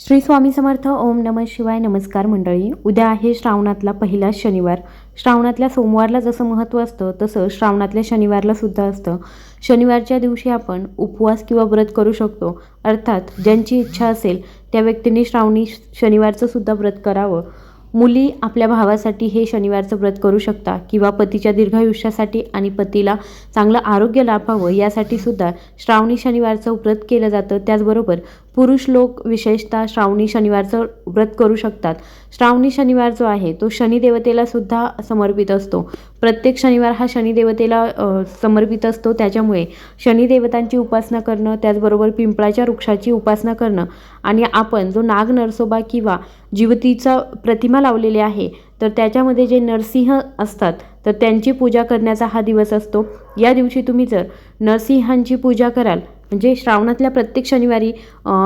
श्री स्वामी समर्थ ओम नम शिवाय नमस्कार मंडळी. उद्या आहे श्रावणातला पहिला शनिवार. श्रावणातल्या सोमवारला जसं महत्त्व असतं तसं श्रावणातल्या शनिवारला सुद्धा असतं. शनिवारच्या दिवशी आपण उपवास किंवा व्रत करू शकतो. अर्थात ज्यांची इच्छा असेल त्या व्यक्तींनी श्रावणी शनिवारचं सुद्धा व्रत करावं. मुली आपल्या भावासाठी हे शनिवारचं व्रत करू शकता किंवा पतीच्या दीर्घायुष्यासाठी आणि पतीला चांगलं आरोग्य लाभावं यासाठी सुद्धा श्रावणी शनिवारचं व्रत केलं जातं. त्याचबरोबर पुरुष लोक विशेषतः श्रावणी शनिवारचं व्रत करू शकतात. श्रावणी शनिवार जो आहे तो शनिदेवतेला सुद्धा समर्पित असतो. प्रत्येक शनिवार हा शनिदेवतेला समर्पित असतो. त्याच्यामुळे शनिदेवतांची उपासना करणं त्याचबरोबर पिंपळाच्या वृक्षाची उपासना करणं आणि आपण जो नाग नरसोबा किंवा जीवतीचा प्रतिमा लावलेली आहे तर त्याच्यामध्ये जे नरसिंह असतात तर त्यांची पूजा करण्याचा हा दिवस असतो. या दिवशी तुम्ही जर नरसिंहांची पूजा कराल म्हणजे श्रावणातल्या प्रत्येक शनिवारी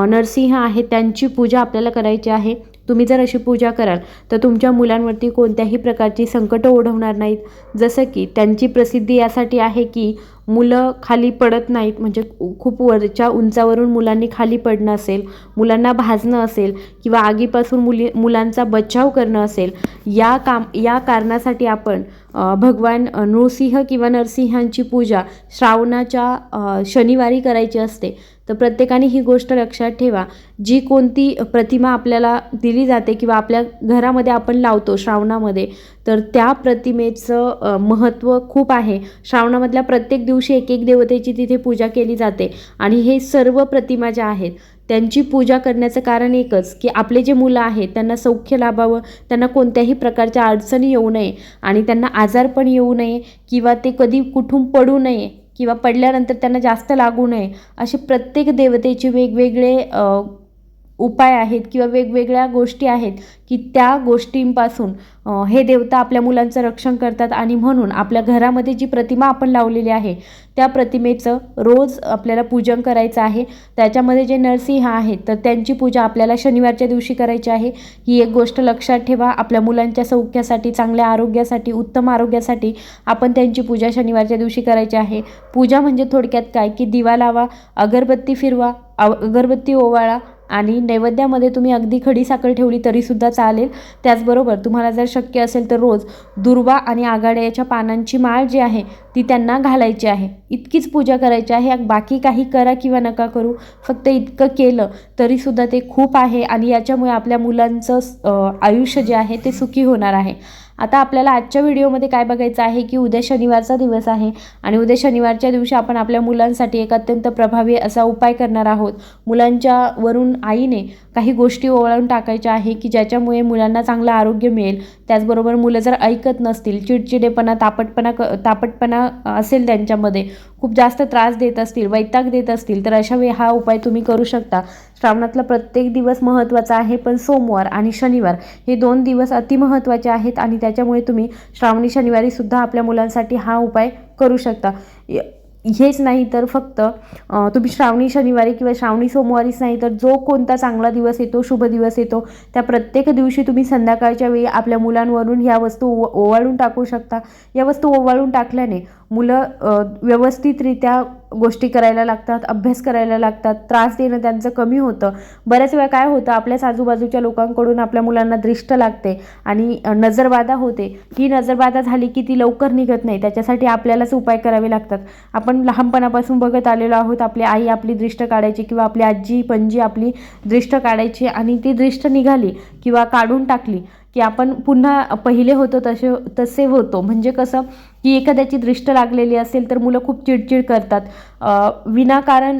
नरसिंह आहे त्यांची पूजा आपल्याला करायची आहे. तुम्ही जर अशी पूजा कराल तर तुमच्या मुलांवरती कोणत्याही प्रकारची संकटं ओढवणार नाहीत. जसं की त्यांची प्रसिद्धी यासाठी आहे की मुलं खाली पडत नाहीत म्हणजे खूप वरच्या उंचावरून मुलांनी खाली पडणं असेल मुलांना भाजणं असेल किंवा आगीपासून मुली मुलांचा बचाव करणं असेल या काम या कारणासाठी आपण भगवान नृसिंह किंवा नरसिंहांची पूजा श्रावणाच्या शनिवारी करायची असते. तर प्रत्येकाने ही गोष्ट लक्षात ठेवा. जी कोणती प्रतिमा आपल्याला दिली जाते किंवा आपल्या घरामध्ये आपण लावतो श्रावणामध्ये तर त्या प्रतिमेचं महत्त्व खूप आहे. श्रावणामधल्या प्रत्येक दिवशी एक एक देवतेची तिथे पूजा केली जाते आणि हे सर्व प्रतिमा ज्या आहेत त्यांची पूजा करण्याचं कारण एकच की आपले जे मुलं आहेत त्यांना सौख्य लाभावं त्यांना कोणत्याही प्रकारच्या अडचणी येऊ नये आणि त्यांना आजार पण येऊ नये किंवा ते कधी कुठून पडू नये किंवा पडल्यानंतर त्यांना जास्त लागू नये असे प्रत्येक देवतेचे वेगवेगळे उपाय आहेत किंवा वेगवेगळ्या गोष्टी आहेत की त्या गोष्टींपासून हे देवता आपल्या मुलांचं रक्षण करतात आणि म्हणून आपल्या घरामध्ये जी प्रतिमा आपण लावलेली आहे त्या प्रतिमेचं रोज आपल्याला पूजन करायचं आहे. त्याच्यामध्ये जे नरसिंह आहेत तर त्यांची पूजा आपल्याला शनिवारच्या दिवशी करायची आहे. ही एक गोष्ट लक्षात ठेवा. आपल्या मुलांच्या सौख्यासाठी चांगल्या आरोग्यासाठी उत्तम आरोग्यासाठी आपण त्यांची पूजा शनिवारच्या दिवशी करायची आहे. पूजा म्हणजे थोडक्यात काय? की दिवा लावा अगरबत्ती फिरवा अव- अगरबत्ती ओवाळा आणि नैवेद्यामध्ये तुम्ही अगदी खडी साखर ठेवली तरीसुद्धा चालेल. त्याचबरोबर तुम्हाला जर शक्य असेल तर रोज दुर्वा आणि आघाड्याच्या पानांची माळ जी आहे ती त्यांना घालायची आहे. इतकीच पूजा करायची आहे. बाकी काही करा किंवा नका करू. फक्त इतकं केलं तरीसुद्धा ते खूप आहे आणि याच्यामुळे आपल्या मुलांचं आयुष्य जे आहे ते सुखी होणार आहे. आता आपल्याला आजच्या व्हिडिओमध्ये काय बघायचं आहे की उद्या शनिवारचा दिवस आहे आणि उद्या शनिवारच्या दिवशी आपण आपल्या मुलांसाठी एक अत्यंत प्रभावी असा उपाय करणार आहोत. मुलांच्या वरून आईने काही गोष्टी ओवाळून टाकायच्या आहे की ज्याच्यामुळे मुलांना चांगलं आरोग्य मिळेल. त्याचबरोबर मुलं जर ऐकत नसतील चिडचिडेपणा तापटपणा क तापटपणा असेल त्यांच्यामध्ये खूप जास्त त्रास देत असतील वैताग देत असतील तर अशा वेळी हा उपाय तुम्ही करू शकता. श्रावणातला प्रत्येक दिवस महत्त्वाचा आहे पण सोमवार आणि शनिवार हे दोन दिवस अतिमहत्त्वाचे आहेत आणि त्याच्यामुळे तुम्ही श्रावणी शनिवारीसुद्धा आपल्या मुलांसाठी हा उपाय करू शकता. हेच नाही तर फक्त तुम्ही श्रावणी शनिवारी किंवा श्रावणी सोमवारीच नाही तर जो कोणता चांगला दिवस येतो शुभ दिवस येतो त्या प्रत्येक दिवशी तुम्ही संध्याकाळच्या वेळी आपल्या मुलांवरून ह्या वस्तू ओवाळून टाकू शकता. या वस्तू ओवाळून टाकल्याने मुलं व्यवस्थितरित्या गोष्टी करायला लागतात अभ्यास करायला लागतात त्रास देणं त्यांचं कमी होतं. बऱ्याच वेळा काय होतं आपल्याच आजूबाजूच्या लोकांकडून आपल्या मुलांना दृष्ट लागते आणि नजरबाधा होते. ही नजरबाधा झाली की ती लवकर निघत नाही. त्याच्यासाठी आपल्यालाच उपाय करावे लागतात. आपण लहानपणापासून बघत आलेलो आहोत आपली आई आपली दृष्ट काढायची किंवा आपली आजी पणजी आपली दृष्ट काढायची आणि ती दृष्ट निघाली किंवा काढून टाकली. की आपण पुन्हा पहिले होतो तसे तसे होतो. म्हणजे कसं की एखाद्याची दृष्ट लागलेली असेल तर मुलं खूप चिडचिड करतात. विनाकारण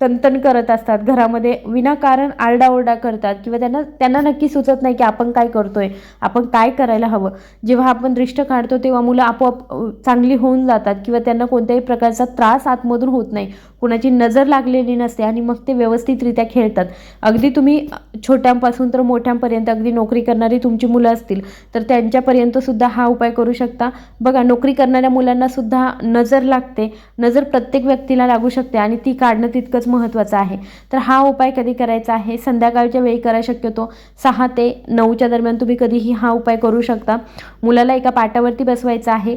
तनतन करत असतात. घरामध्ये विनाकारण आरडाओरडा करतात किंवा त्यांना त्यांना नक्की सुचत नाही की आपण काय करतोय आपण काय करायला हवं. जेव्हा आपण दृष्ट काढतो तेव्हा मुलं आपोआप चांगली होऊन जातात किंवा त्यांना कोणत्याही प्रकारचा त्रास आतमधून होत नाही. कुणाची नजर लागलेली नसते आणि मग ते व्यवस्थितरित्या खेळतात. अगदी तुम्ही छोट्यांपासून तर मोठ्यांपर्यंत अगदी नोकरी करणारी तुमची मुलं असतील तर त्यांच्यापर्यंत सुद्धा हा उपाय करू शकता. बघा नोकरी करणाऱ्या मुलांना सुद्धा नजर लागते. नजर प्रत्येक व्यक्तीला लागू शकते आणि ती काढणं तितकंच महत्त्वाचा आहे. तर हा उपाय कधी करायचा आहे? संध्याकाळच्या वेळी करा शक्यतो. सहा ते नऊच्या दरम्यान तुम्ही कधीही हा उपाय करू शकता. मुलाला एका पाटावरती बसवायचं आहे.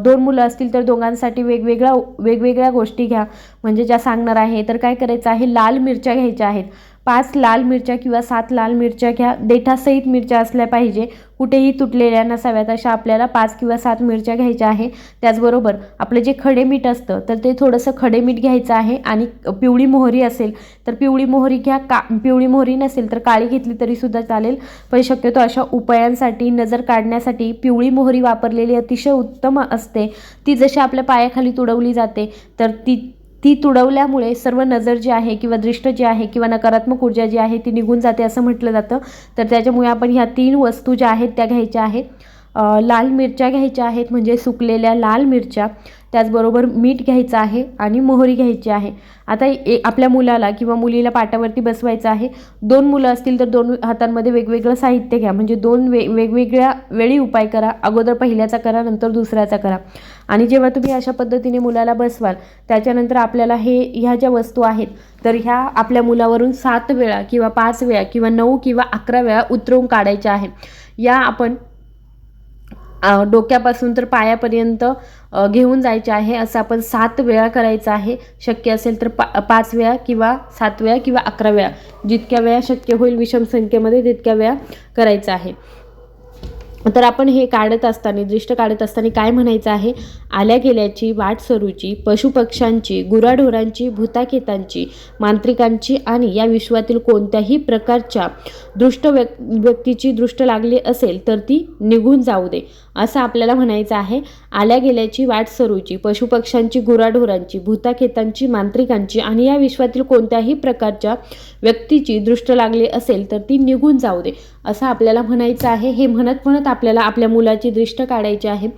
दोन मुलं असतील तर दोघांसाठी वेगवेगळ्या वेगवेगळ्या गोष्टी घ्या. म्हणजे ज्या सांगणार आहे. तर काय करायचं आहे? लाल मिरच्या घ्यायच्या आहेत. पाच लाल मिरच्या किंवा सात लाल मिरच्या घ्या. देठासहित मिरच्या असल्या पाहिजे. कुठेही तुटलेल्या नसाव्यात अशा आपल्याला पाच किंवा सात मिरच्या घ्यायच्या आहे. त्याचबरोबर आपलं जे खडे मीठ असतं तर ते थोडंसं खडे मीठ घ्यायचं आहे आणि पिवळी मोहरी असेल तर पिवळी मोहरी घ्या. का पिवळी मोहरी नसेल तर काळी घेतली तरीसुद्धा चालेल. पण शक्यतो अशा उपायांसाठी नजर काढण्यासाठी पिवळी मोहरी वापरलेली अतिशय उत्तम असते. ती जशी आपल्या पायाखाली तुडवली जाते तर ती ती तुडवल्यामुळे सर्व नजर जी आहे किंवा दृष्ट जी आहे किंवा नकारात्मक ऊर्जा जी आहे ती निघून जाते असं म्हटलं जातं. तर त्याच्यामुळे आपण ह्या तीन वस्तू ज्या आहेत त्या घ्यायच्या आहेत. लाल मिरच्या घ्यायच्या आहेत म्हणजे सुकलेल्या लाल मिरच्या. त्याचबरोबर मीठ घ्यायचं आहे आणि मोहरी घ्यायची आहे. आता ए आपल्या मुलाला किंवा मुलीला पाटावरती बसवायचं आहे. दोन मुलं असतील तर दोन हातांमध्ये वेगवेगळं साहित्य घ्या. म्हणजे दोन वे वेगवेगळ्या वेळी उपाय करा. अगोदर पहिल्याचा करा नंतर दुसऱ्याचा करा. आणि जेव्हा तुम्ही अशा पद्धतीने मुलाला बसवाल त्याच्यानंतर आपल्याला हे ह्या ज्या वस्तू आहेत तर ह्या आपल्या मुलावरून सात वेळा किंवा पाच वेळा किंवा नऊ किंवा अकरा वेळा उतरवून काढायच्या आहे या आपण डोक्यापासून तर पायापर्यंत घेऊन जायचे आहे. असं आपण सात वेळा करायचं आहे. शक्य असेल तर पा पाच वेळा किंवा सात वेळा किंवा अकरा वेळा. जितक्या वेळा शक्य होईल विषम संख्येमध्ये तितक्या वेळा करायचं आहे. तर आपण हे काढत असताना दृष्ट काढत असताना काय म्हणायचं आहे? आल्या गेल्याची वाट सरूची पशुपक्ष्यांची गुराढोरांची भूताखेतांची मांत्रिकांची आणि या विश्वातील कोणत्याही प्रकारच्या दृष्ट व्यक् व्यक्तीची दृष्ट लागली असेल तर ती निघून जाऊ दे. असं आपल्याला म्हणायचं आहे. आल्या गेल्याची वाट सरूची पशुपक्ष्यांची गुराढोरांची भूताखेतांची मांत्रिकांची आणि या विश्वातील कोणत्याही प्रकारच्या व्यक्तीची दृष्ट लागली असेल तर ती निघून जाऊ दे. असं आपल्याला म्हणायचं आहे. हे म्हणत म्हणत आपल्याला आपल्या मुलाची दृष्ट काढायची आहे.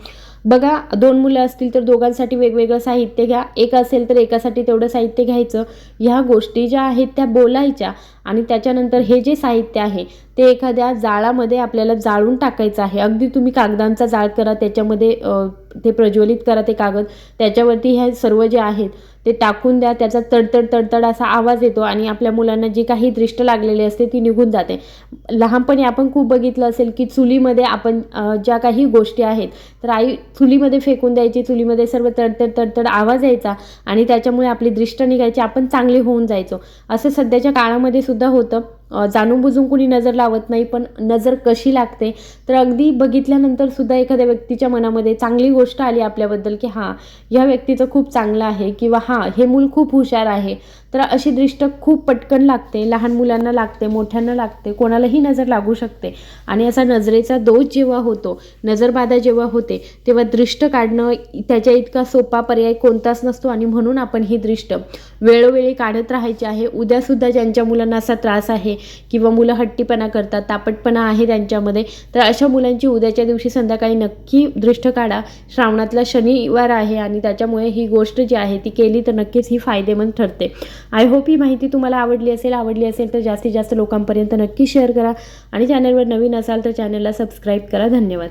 बघा दोन मुलं असतील तर दोघांसाठी वेगवेगळं साहित्य घ्या. एक असेल तर एकासाठी तेवढं साहित्य घ्यायचं. ह्या गोष्टी ज्या आहेत त्या बोलायच्या आणि त्याच्यानंतर हे जे साहित्य आहे ते एखाद्या जाळामध्ये आपल्याला जाळून टाकायचं आहे. अगदी तुम्ही कागदांचा जाळ करा त्याच्यामध्ये ते प्रज्वलित करा ते कागद. त्याच्यावरती हे सर्व जे आहेत ते टाकून द्या त्याचा तडतड तडतड असा आवाज येतो आणि आपल्या मुलांना जी काही दृष्ट लागलेली असते ती निघून जाते. लहानपणी आपण खूप बघितलं असेल की चुलीमध्ये आपण ज्या काही गोष्टी आहेत तर आई चुलीमध्ये फेकून द्यायची चुलीमध्ये सर्व तडतड तडतड आवाज यायचा आणि त्याच्यामुळे आपली दृष्ट निघायची आपण चांगले होऊन जायचो. असं सध्याच्या काळामध्ये सुद्धा होतं. जाणून बुजून कुणी नजर लावत नाही पण नजर कशी लागते? तर अगदी बघितल्यानंतर सुद्धा एखाद्या व्यक्तीच्या मनामध्ये चांगली गोष्ट आली आपल्याबद्दल की हां ह्या व्यक्तीचं खूप चांगलं आहे किंवा हां हे मूल खूप हुशार आहे. तर अशी दृष्ट खूप पटकन लागते लहान मुलांना लागते मोठ्यांना लागते कोणालाही नजर लागू शकते. आणि असा नजरेचा दोष जेव्हा होतो नजरबाधा जेव्हा होते तेव्हा दृष्ट काढणं त्याच्या इतका सोपा पर्याय कोणताच नसतो आणि म्हणून आपण ही दृष्ट वेळोवेळी काढत राहायची आहे. उद्यासुद्धा ज्यांच्या मुलांना असा त्रास आहे किंवा मुलं हट्टीपणा करतात तापटपणा आहे त्यांच्यामध्ये तर अशा मुलांची उद्याच्या दिवशी संध्याकाळी नक्की दृष्ट काढा. श्रावणातला शनिवार आहे आणि त्याच्यामुळे ही गोष्ट जी आहे ती केली तर नक्कीच ही फायदेमंद ठरते. आय होप ही माहिती तुम्हाला आवडली असेल आवडली असेल तर जास्तीत जास्त लोकांपर्यंत नक्की शेअर करा. आणि चॅनलवर नवीन असाल तर चॅनलला सबस्क्राईब करा. धन्यवाद.